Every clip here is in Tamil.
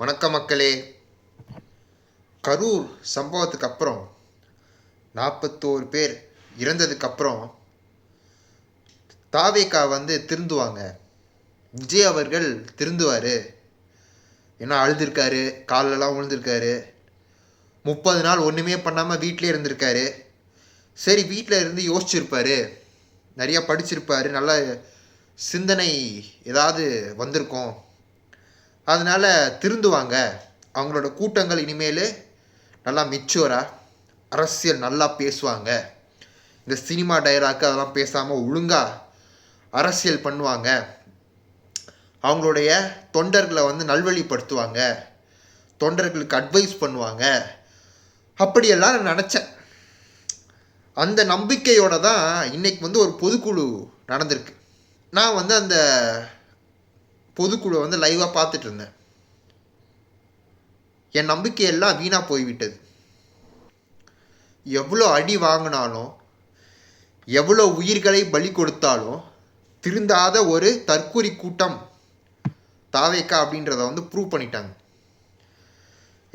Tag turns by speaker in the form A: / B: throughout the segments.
A: வணக்கம் மக்களே. கரூர் சம்பவத்துக்கு அப்புறம் நாற்பத்தோரு பேர் இறந்ததுக்கப்புறம் தாவேக்கா வந்து திருந்துவாங்க. விஜய் அவர்கள் திருந்துவார். ஏன்னா அழுதுருக்காரு காலெல்லாம் விழுந்திருக்காரு முப்பது நாள் ஒன்றுமே பண்ணாமல் வீட்டிலே இருந்திருக்காரு. சரி வீட்டில் இருந்து யோசிச்சிருப்பார். நிறையா படிச்சிருப்பார். நல்ல சிந்தனை ஏதாவது வந்திருக்கும். அதனால் திருந்துவாங்க. அவங்களோட கூட்டங்கள் இனிமேல் நல்லா மெச்சூராக அரசியல் நல்லா பேசுவாங்க. இந்த சினிமா டைலாக்கு அதெல்லாம் பேசாமல் ஒழுங்காக அரசியல் பண்ணுவாங்க. அவங்களுடைய தொண்டர்களை வந்து நல்வழிப்படுத்துவாங்க. தொண்டர்களுக்கு அட்வைஸ் பண்ணுவாங்க. அப்படியெல்லாம் நான் நினச்சேன். அந்த நம்பிக்கையோடு தான் இன்றைக்கி வந்து ஒரு பொதுக்குழு நடந்திருக்கு. நான் வந்து அந்த பொதுக்குழுவை வந்து லைவாக பார்த்துட்டு இருந்தேன் என் நம்பிக்கையெல்லாம் வீணாக போய்விட்டது. எவ்வளோ அடி வாங்கினாலும் எவ்வளோ உயிர்களை பலி கொடுத்தாலும் திருந்தாத ஒரு தற்கொலை கூட்டம் தாவேக்கா அப்படின்றத வந்து ப்ரூவ் பண்ணிட்டாங்க.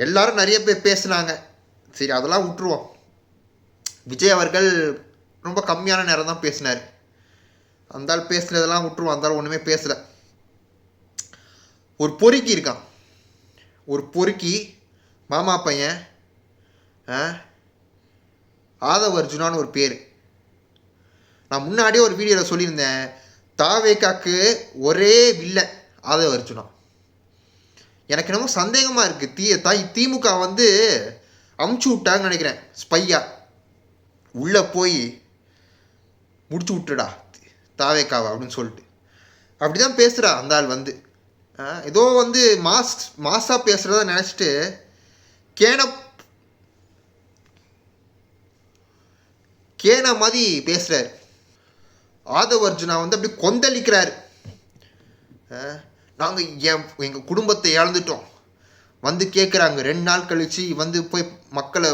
A: எல்லாரும் நிறைய பேர் பேசுனாங்க. சரி அதெல்லாம் விட்டுருவோம். விஜய் அவர்கள் ரொம்ப கம்மியான நேரம் தான் பேசினார். அந்தால் பேசுனதெல்லாம் விட்டுருவோம். அந்த ஒன்றுமே பேசலை. ஒரு பொறுக்கி இருக்கான். ஒரு பொறுக்கி மாமா பையன் ஆ, ஆதவ அர்ஜுனான்னு ஒரு பேர். நான் முன்னாடியே ஒரு வீடியோவில் சொல்லியிருந்தேன் தாவேக்காக்கு ஒரே வில்லை ஆதவ அர்ஜுனா எனக்கு என்னமோ சந்தேகமாக இருக்குது தீ தாய் திமுக வந்து அமுச்சு விட்டாங்கன்னு நினைக்கிறேன் ஸ்பையா. உள்ளே போய் முடிச்சு விட்டுடா தாவேக்காவா அப்படின்னு சொல்லிட்டு. அப்படி தான் பேசுகிறா அந்த ஆள் வந்து. ஏதோ வந்து மாஸ் மாஸாக பேசுகிறத நினச்சிட்டு கேன கேன மாதிரி பேசுகிறார் ஆதவ அர்ஜுனா வந்து அப்படி கொந்தளிக்கிறார். நாங்கள் என் எங்கள் குடும்பத்தை இழந்துட்டோம். வந்து கேட்குறாங்க ரெண்டு நாள் கழித்து வந்து போய் மக்களை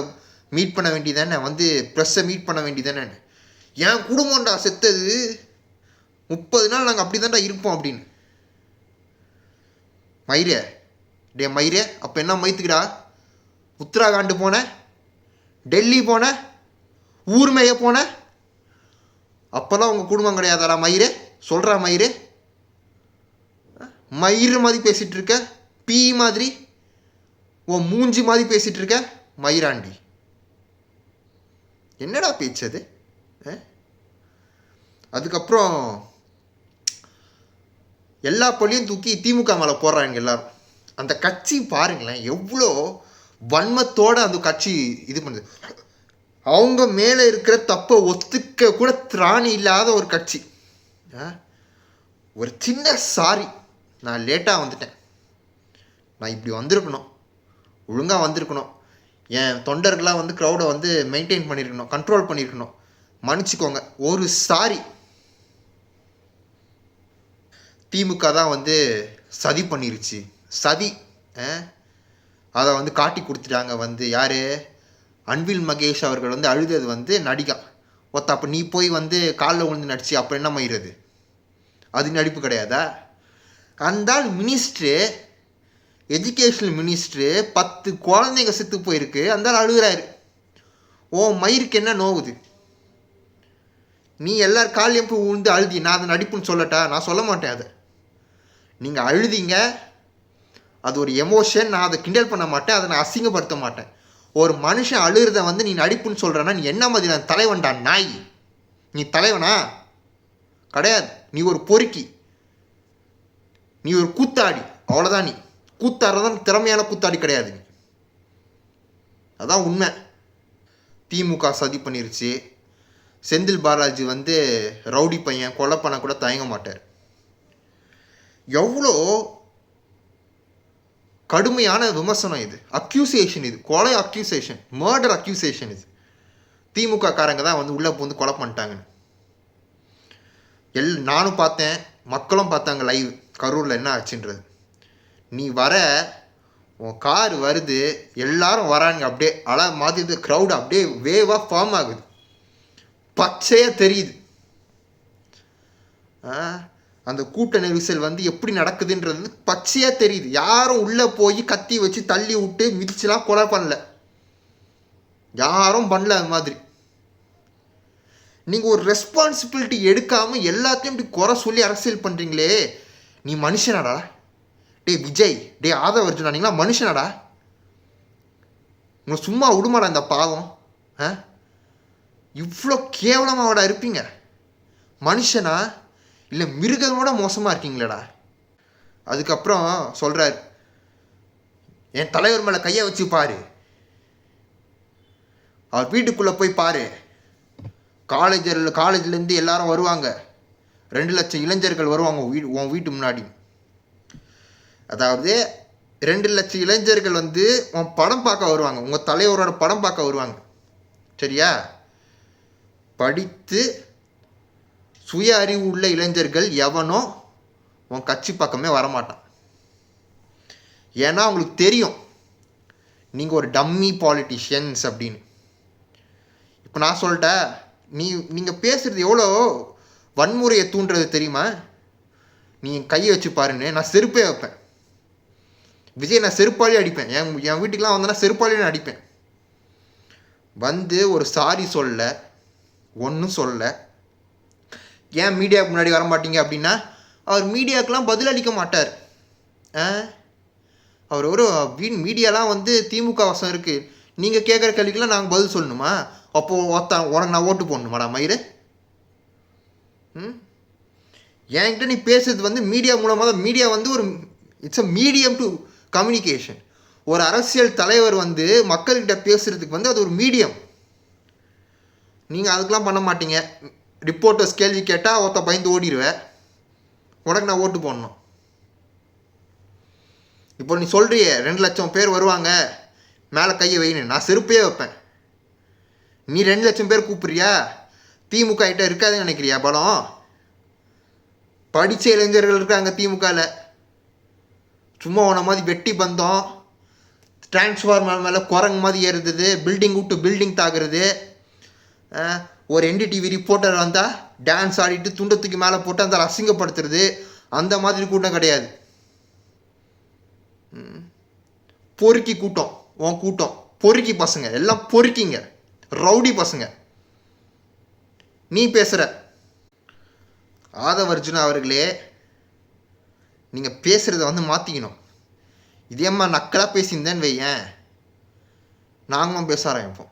A: மீட் பண்ண வேண்டியதானே வந்து ப்ரெஸ்ஸை மீட் பண்ண வேண்டியதானே என் குடும்பம்டா செத்தது. முப்பது நாள் நாங்கள் அப்படி தான்டா இருப்போம் அப்படின்னு. மயிரே. டே மயிரே அப்போ என்ன மயித்துக்குடா? உத்தராகாண்டு போன? டெல்லி போன? ஊர் மேய போன? அப்போல்லாம் உங்கள் குடும்பம் கிடையாதாடா மயிரே? சொல்கிறா மயிரே. மயிறு மாதிரி பேசிகிட்டு இருக்க பீ மாதிரி? உன் மூஞ்சி மாதிரி பேசிகிட்டு இருக்க மயிராண்டி. என்னடா பேச்சு அது? ஆ? அதுக்கப்புறம் எல்லா பள்ளியும் தூக்கி திமுக மேலே போடுறாங்க எல்லாரும். அந்த கட்சி பாருங்களேன் எவ்வளோ வன்மத்தோடு அந்த கட்சி இது பண்ணுது. அவங்க மேலே இருக்கிற தப்பை ஒத்துக்க கூட திராணி இல்லாத ஒரு கட்சி. ஆ? ஒரு சின்ன சாரி. நான் லேட்டாக வந்துட்டேன். நான் இப்படி வந்திருக்கணும். ஒழுங்காக வந்திருக்கணும். என் தொண்டர்களாக வந்து க்ரௌடை வந்து மெயின்டைன் பண்ணியிருக்கணும் கண்ட்ரோல் பண்ணியிருக்கணும் மன்னிச்சுக்கோங்க. ஒரு சாரி. திமுக தான் வந்து சதி பண்ணிருச்சு. சதி அதை வந்து காட்டி கொடுத்துட்டாங்க வந்து யார்? அன்பில் மகேஷ் அவர்கள் வந்து அழுதது வந்து நடிகா. ஒத்த அப்போ நீ போய் வந்து காலில் விழுந்து நடிச்சு அப்போ என்ன மயிறது? அது நடிப்பு கிடையாதா? அந்த மினிஸ்ட்ரு எஜுகேஷனல் மினிஸ்ட்ரு பத்து குழந்தைங்க செத்து போயிருக்கு அந்த அழுகிறாரு. ஓ மயிருக்கு என்ன நோவுது? நீ எல்லார் காலையும் போய் விழுந்து அழுதி நான் அதை நடிப்புன்னு சொல்லட்டா? நான் சொல்ல மாட்டேன் அதை. நீங்கள் அழுதிங்க அது ஒரு எமோஷன் நான் அதை கிண்டல் பண்ண மாட்டேன் அதை நான் அசிங்கப்படுத்த மாட்டேன். ஒரு மனுஷன் அழுகிறத வந்து நீ நடிப்புன்னு சொல்கிறேன்னா நீ என்ன மாதிரி நான் தலைவன்டா நாய்? நீ தலைவனா? கிடையாது. நீ ஒரு பொறுக்கி. நீ ஒரு கூத்தாடி. அவ்வளோதான் நீ. கூத்தாடுறதான் திறமையான கூத்தாடி கிடையாது நீ. அதான் உண்மை. திமுக சதி பண்ணிருச்சு. செந்தில் பாலாஜி வந்து ரவுடி பையன் கொலை பண்ண கூட தயங்க மாட்டார். எவ்வளோ கடுமையான விமர்சனம் இது. அக்யூசியேஷன் இது. கொலை அக்யூசியேஷன் மர்டர் அக்யூசியேஷன் இது. திமுக காரங்க தான் வந்து உள்ளே வந்து கொலை பண்ணிட்டாங்கன்னு. எல் நானும் பார்த்தேன். மக்களும் பார்த்தாங்க லைவ் கரூரில் என்ன ஆச்சுன்றது. நீ வர உன் கார் வருது. எல்லாரும் வராங்க அப்படியே அழ மாதிரி க்ரௌடு அப்படியே வேவாக ஃபார்ம் ஆகுது. பச்சையாக தெரியுது. ஆ? அந்த கூட்ட நெரிசல் வந்து எப்படி நடக்குதுன்றது பச்சையாக தெரியுது. யாரும் உள்ளே போய் கத்தி வச்சு தள்ளி விட்டு மிதிச்சுலாம் கொலை பண்ணல. யாரும் பண்ணல அது மாதிரி. நீங்கள் ஒரு ரெஸ்பான்சிபிலிட்டி எடுக்காமல் எல்லாத்தையும் இப்படி குறை சொல்லி அரசியல் பண்ணுறீங்களே நீ மனுஷனாடா. டேய் விஜய் டேய் ஆதவ அர்ஜுனா நீங்களா மனுஷனாடா. உங்களை சும்மா விடுமாடா இந்த பாவம். ஆ? இவ்வளோ கேவலமாக இருப்பீங்க. மனுஷனா இல்லை மிருகங்களோட மோசமாக இருக்கீங்களேடா. அதுக்கப்புறம் சொல்கிறார் என் தலைவர் மேலே கையை வச்சு பாரு. அவர் வீட்டுக்குள்ளே போய் பாரு. காலேஜில் காலேஜ்லேருந்து எல்லாரும் வருவாங்க. ரெண்டு லட்சம் இளைஞர்கள் வருவாங்க வீடு உன் வீட்டு முன்னாடி. அதாவது ரெண்டு லட்சம் இளைஞர்கள் வந்து உன் படம் பார்க்க வருவாங்க. உங்கள் தலைவரோட படம் பார்க்க வருவாங்க. சரியா? படித்து சுய அறிவு உள்ள இளைஞர்கள் எவனோ உன் கட்சி பக்கமே வரமாட்டான். ஏன்னா அவங்களுக்கு தெரியும் நீங்கள் ஒரு டம்மி பாலிட்டிஷியன்ஸ் அப்படின்னு. இப்போ நான் சொல்லிட்டேன் நீ நீங்கள் பேசுகிறது எவ்வளோ வன்முறையை தூண்டுறது தெரியுமா? நீ கையை வச்சு பாருன்னு நான் செருப்பே வைப்பேன். விஜய் நான் செருப்பாலே அடிப்பேன். என் என் வீட்டுக்கெலாம் வந்தேன்னா செருப்பாலே நான் அடிப்பேன். வந்து ஒரு சாரி சொல்ல ஒன்றும் சொல்ல ஏன் மீடியாவுக்கு முன்னாடி வர மாட்டீங்க அப்படின்னா அவர் மீடியாவுக்கெலாம் பதில் அளிக்க மாட்டார். ஆ? அவர் ஒரு வீண் மீடியாலாம் வந்து திமுக வசம் இருக்குது நீங்கள் கேட்குற கேள்விக்கெல்லாம் நாங்கள் பதில் சொல்லணுமா? அப்போது ஒருத்தன் உனக்கு நான் ஓட்டு போடணுமாடா மயிறு? ம்? என்கிட்ட நீ பேசுறது வந்து மீடியா மூலமாக தான். மீடியா வந்து ஒரு it's a medium to communication ஒரு அரசியல் தலைவர் வந்து மக்கள்கிட்ட பேசுகிறதுக்கு வந்து அது ஒரு மீடியம் நீங்கள் அதுக்கெலாம் பண்ண மாட்டீங்க. ரிப்போர்ட்டர்ஸ் கேள்வி கேட்டால் ஒருத்த பயந்து ஓடிடுவேன் உனக்கு நான் ஓட்டு போடணும். இப்போ நீ சொல்கிறியே ரெண்டு லட்சம் பேர் வருவாங்க மேலே கையை வைன்னு. நான் செருப்பே வைப்பேன். நீ ரெண்டு லட்சம் பேர் கூப்பிட்றியா? திமுக கிட்ட இருக்காதுன்னு நினைக்கிறியா பலம்? படித்த இளைஞர்கள் இருக்காங்க திமுகவில் சும்மா உன மாதிரி வெட்டி பந்தம் டிரான்ஸ்ஃபார்மர் மேலே குரங்கு மாதிரி ஏறுறது பில்டிங் விட்டு பில்டிங் தாக்குறது. ஒரு என்டிடிவி ரிப்போர்ட்டர் வந்தால் டான்ஸ் ஆடிட்டு துண்டத்துக்கு மேலே போட்டு அந்த அசிங்கப்படுத்துறது அந்த மாதிரி கூட்டம் கிடையாது. ம். பொறுக்கி கூட்டம். உன் கூட்டம். பொறுக்கி பசங்க. எல்லாம் பொறுக்கிங்க. ரவுடி பசங்க. நீ பேசுகிற ஆதவர்ஜுன அவர்களே நீங்கள் பேசுகிறத வந்து மாற்றிக்கணும் இதேம்மா நக்கலாக பேசியிருந்தேன்னு வையேன். நாங்களும் பேச ஆரம்பிப்போம்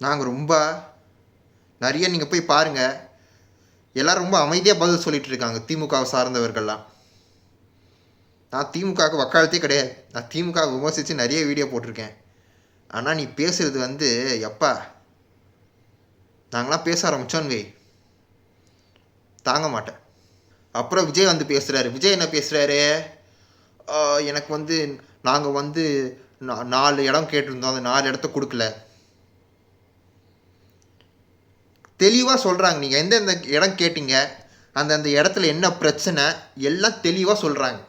A: நாங்கள் ரொம்ப நிறைய நீங்கள் போய் பாருங்கள் எல்லோரும் ரொம்ப அமைதியாக பதில் சொல்லிகிட்டு இருக்காங்க திமுகவை சார்ந்தவர்கள்லாம். நான் திமுகவுக்கு வக்காலத்தே கிடையாது. நான் திமுக விமர்சித்து நிறைய வீடியோ போட்டிருக்கேன். ஆனால் நீ பேசுகிறது வந்து எப்பா நாங்களாம் பேச ஆரம்பித்தோன்னு வை. தாங்க மாட்டேன். அப்புறம் விஜய் வந்து பேசுகிறாரு விஜய் என்ன பேசுகிறாரு எனக்கு வந்து நாங்கள் வந்து நா- நாலு இடம் கேட்டிருந்தோம். அந்த நாலு இடத்த கொடுக்கல. தெளிவாக சொல்கிறாங்க நீங்கள் எந்தெந்த இடம் கேட்டீங்க அந்தந்த இடத்துல என்ன பிரச்சனை எல்லாம் தெளிவாக சொல்கிறாங்க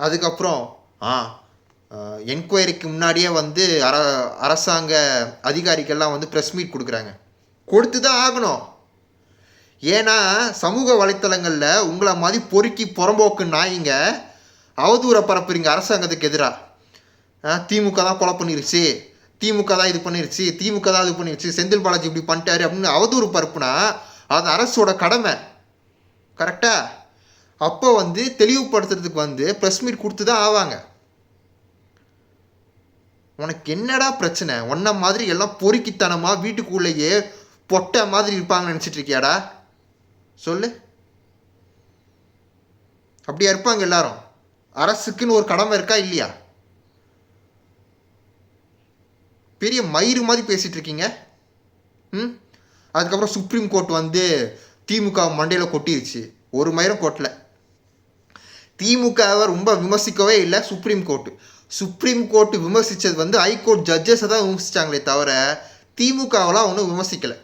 A: அதுக்கப்புறம் ஆ என்கொயரிக்கு முன்னாடியே வந்து அர அரசாங்க அதிகாரிகள்லாம் வந்து ப்ரெஸ் மீட் கொடுக்குறாங்க. கொடுத்து தான் ஆகணும். ஏன்னா சமூக வலைத்தளங்களில் உங்களை மாதிரி பொறுக்கி புறம்போக்கு நாயிங்க அவதூறை பரப்புறீங்க அரசாங்கத்துக்கு எதிராக திமுக தான் கொலை பண்ணிருச்சு. திமுக தான் இது பண்ணிருச்சு திமுக தான் இது பண்ணிருச்சு செந்தில் பாலாஜி இப்படி பண்ணிட்டாரு அப்படின்னு அவதூறு பரப்புனா அது அரசோட கடமை. கரெக்டா அப்போ வந்து தெளிவுபடுத்துறதுக்கு வந்து ப்ரெஸ் மீட் கொடுத்து தான் ஆவாங்க. உனக்கு என்னடா பிரச்சனை? உன்ன மாதிரி எல்லாம் பொறுக்கித்தனமாக வீட்டுக்குள்ளேயே பொட்டை மாதிரி இருப்பாங்கன்னு நினச்சிட்டு இருக்கியாடா? சொல்லு. அப்படியா இருப்பாங்க எல்லாரும்? அரசுக்குன்னு ஒரு கடமை இருக்கா இல்லையா? பெரிய மயிறு மாதிரி பேசிகிட்டு இருக்கீங்க. ம்? அதுக்கப்புறம் சுப்ரீம் கோர்ட் வந்து திமுக மண்டையில் கொட்டிருச்சு. ஒரு மயிரம் கொட்டலை. திமுகவை ரொம்ப விமர்சிக்கவே இல்லை சுப்ரீம் கோர்ட்டு சுப்ரீம் கோர்ட்டு விமர்சித்தது வந்து ஹைகோர்ட் ஜட்ஜஸை தான் விமர்சித்தாங்களே தவிர திமுகவெலாம் ஒன்றும் விமர்சிக்கலை.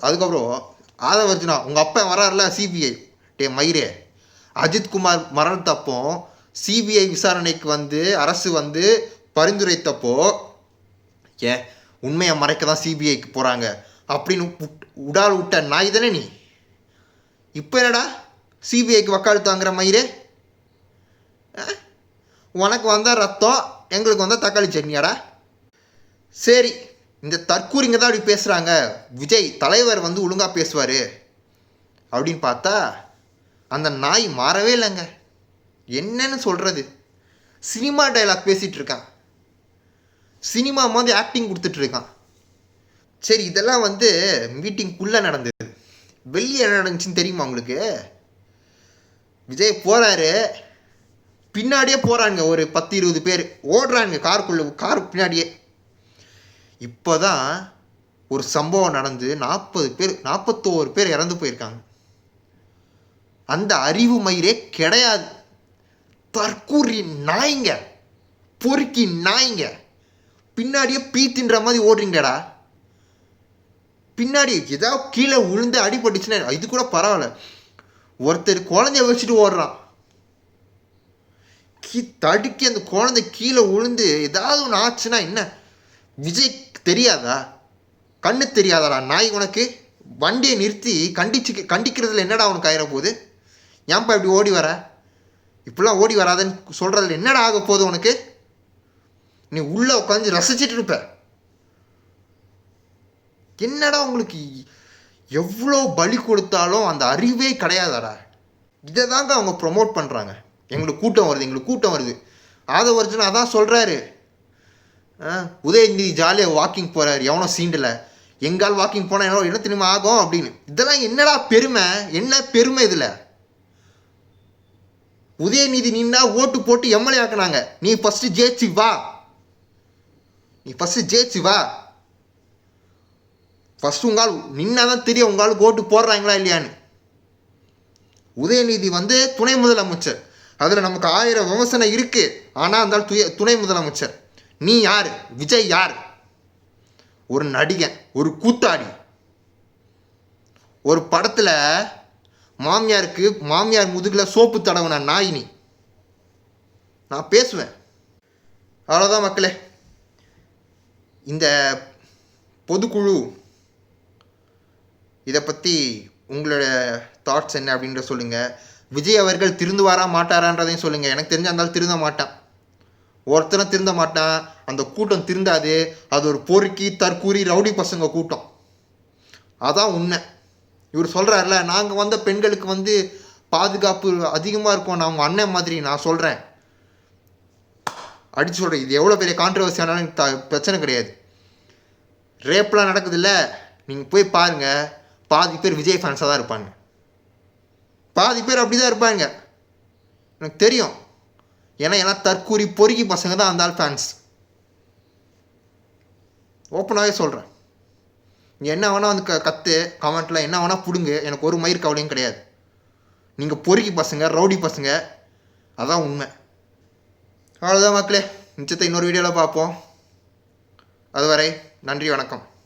A: அதுக்கப்புறம் ஆதவர்ஜுனா உங்கள் அப்பா வராருல சிபிஐ டே மயிரே. அஜித்குமார் மரணத்தப்போ சிபிஐ விசாரணைக்கு வந்து அரசு வந்து பரிந்துரைத்தப்போ ஏ உண்மையை மறைக்க தான் சிபிஐக்கு போகிறாங்க அப்படின்னு உட்- உடால் விட்ட நாய் தானே நீ? இப்போ என்னடா? சிபிஐக்கு வக்காலத்து வாங்குற மயிரே? ஆ? உனக்கு வந்தால் ரத்தம் எங்களுக்கு வந்தால் தக்காளி சட்னியாடா? சரி இந்த தற்கூரிங்க தான் அப்படி பேசுகிறாங்க விஜய் தலைவர் வந்து ஒழுங்காக பேசுவார். அப்படின்னு பார்த்தா அந்த நாய் மாறவே இல்லைங்க. என்னன்னு சொல்கிறது சினிமா டைலாக் பேசிகிட்டு இருக்கான். சினிமா மாதிரி ஆக்டிங் கொடுத்துட்ருக்கான் சரி இதெல்லாம் வந்து மீட்டிங்குள்ளே நடந்தது. வெளியே என்ன நடந்துச்சுன்னு தெரியுமா உங்களுக்கு? விஜய் போகிறாரு பின்னாடியே போகிறாங்க ஒரு பத்து இருபது பேர். ஓடுறாங்க காருக்குள்ளே கார் பின்னாடியே. இப்போ தான் ஒரு சம்பவம் நடந்து நாற்பது பேர் நாற்பத்தோரு பேர் இறந்து போயிருக்காங்க. அந்த அறிவு மயிரே கிடையாது. தற்கூரி நாய்ங்க பொறுக்கி நாய்ங்க. பின்னாடியே பீ தின்ற மாதிரி ஓடுறீங்கடா பின்னாடி ஏதாவது கீழே விழுந்து அடிபட்டுச்சுன்னா இது கூட பரவாயில்ல. ஒருத்தர் குழந்தைய வச்சுட்டு ஓடுறான். கீ தடுக்கி அந்த குழந்தை கீழே விழுந்து ஏதாவது ஒன்று ஆச்சுன்னா என்ன? விஜய் தெரியாதா? கண்ணு தெரியாதாடா? நாய் உனக்கு? வண்டியை நிறுத்தி கண்டிச்சு கண்டிக்கிறதுல என்னடா உனக்கு ஆயிர போகுது? ஏன்ப்பா இப்படி ஓடி வர? இப்படிலாம் ஓடி வராதன்னு சொல்கிறதுல என்னடா ஆக போகுது உனக்கு? நீ உள்ளே உட்காந்து ரசிச்சிட்டு இருப்ப என்னடா உங்களுக்கு எவ்வளோ பலி கொடுத்தாலும் அந்த அறிவே கிடையாதாடா. இதை தாங்க அவங்க ப்ரொமோட் பண்ணுறாங்க எங்களுக்கு கூட்டம் வருது எங்களுக்கு கூட்டம் வருது. ஆதவர்ஜன் அதான் சொல்கிறாரு உதயநிதி ஜாலியாக வாக்கிங் போகிறாரு எவனோ சீண்டில் எங்கால் வாக்கிங் போனால் என்ன என்ன திரும்ப ஆகும் அப்படின்னு. இதெல்லாம் என்னடா பெருமை? என்ன பெருமை இதில்? உதயநிதி நின்னா ஓட்டு போட்டு எம்எல்ஏ ஆக்குனாங்க. நீ ஃபஸ்ட்டு ஜெயிச்சு வா. நீ ஃபஸ்ட்டு ஜெயிச்சு வா. ஃபஸ்ட்டு உங்கால் நின்னா தான் தெரியும் உங்கால் ஓட்டு போடுறாங்களா இல்லையான்னு. உதயநிதி வந்து துணை முதலமைச்சர். அதில் நமக்கு ஆயிரம் விமர்சனம் இருக்குது ஆனால் இருந்தாலும் துய துணை முதலமைச்சர். நீ யார்? விஜய் யார்? ஒரு நடிகன் ஒரு கூத்தாடி. ஒரு படத்தில் மாமியாருக்கு மாமியார் முதுகில் சோப்பு தடவுன நாயினி. நான் பேசுவேன். அவ்வளோதான் மக்களே. இந்த பொதுக்குழு இதை பற்றி உங்களோட தாட்ஸ் என்ன அப்படின்ற சொல்லுங்கள் விஜய் அவர்கள் திருந்துவாரா மாட்டாரான்றதையும் சொல்லுங்கள் எனக்கு தெரிஞ்ச அந்த திருந்த மாட்டான். ஒருத்தனும் திருந்த மாட்டான். அந்த கூட்டம் திருந்தாது. அது ஒரு பொறுக்கி தற்கூறி ரவுடி பசங்க கூட்டம். அதான் உண்மை. இவர் சொல்கிறாருல நாங்கள் வந்த பெண்களுக்கு வந்து பாதுகாப்பு அதிகமாக இருக்கும். நான் உங்கள் அண்ணன் மாதிரி நான் சொல்கிறேன் அடிச்சு சொல்கிறேன் இது எவ்வளோ பெரிய கான்ட்ரவர்சியானாலும் எனக்கு த பிரச்சனை கிடையாது. ரேப்லாம் நடக்குதுல்ல நீங்கள் போய் பாருங்கள் பாதி பேர் விஜய் ஃபேன்ஸாக தான் இருப்பாங்க. பாதி பேர் அப்படி தான் இருப்பாங்க. எனக்கு தெரியும். ஏன்னா எல்லாம் தற்கூரி பொறுக்கி பசங்க தான் அந்த ஆள் ஃபேன்ஸ் ஓப்பனாகவே சொல்கிறேன் நீங்கள் என்ன வேணால் வந்து க கற்று கமெண்ட்டில் என்ன வேணால் பிடுங்க. எனக்கு ஒரு மயிர் கவலையும் கிடையாது. நீங்கள் பொறுக்கி பசங்க ரவுடி பசங்க அதான் உண்மை. அவ்வளோதான் மக்களே. மிச்சத்தை இன்னொரு வீடியோவில் பார்ப்போம். அதுவரை நன்றி வணக்கம்.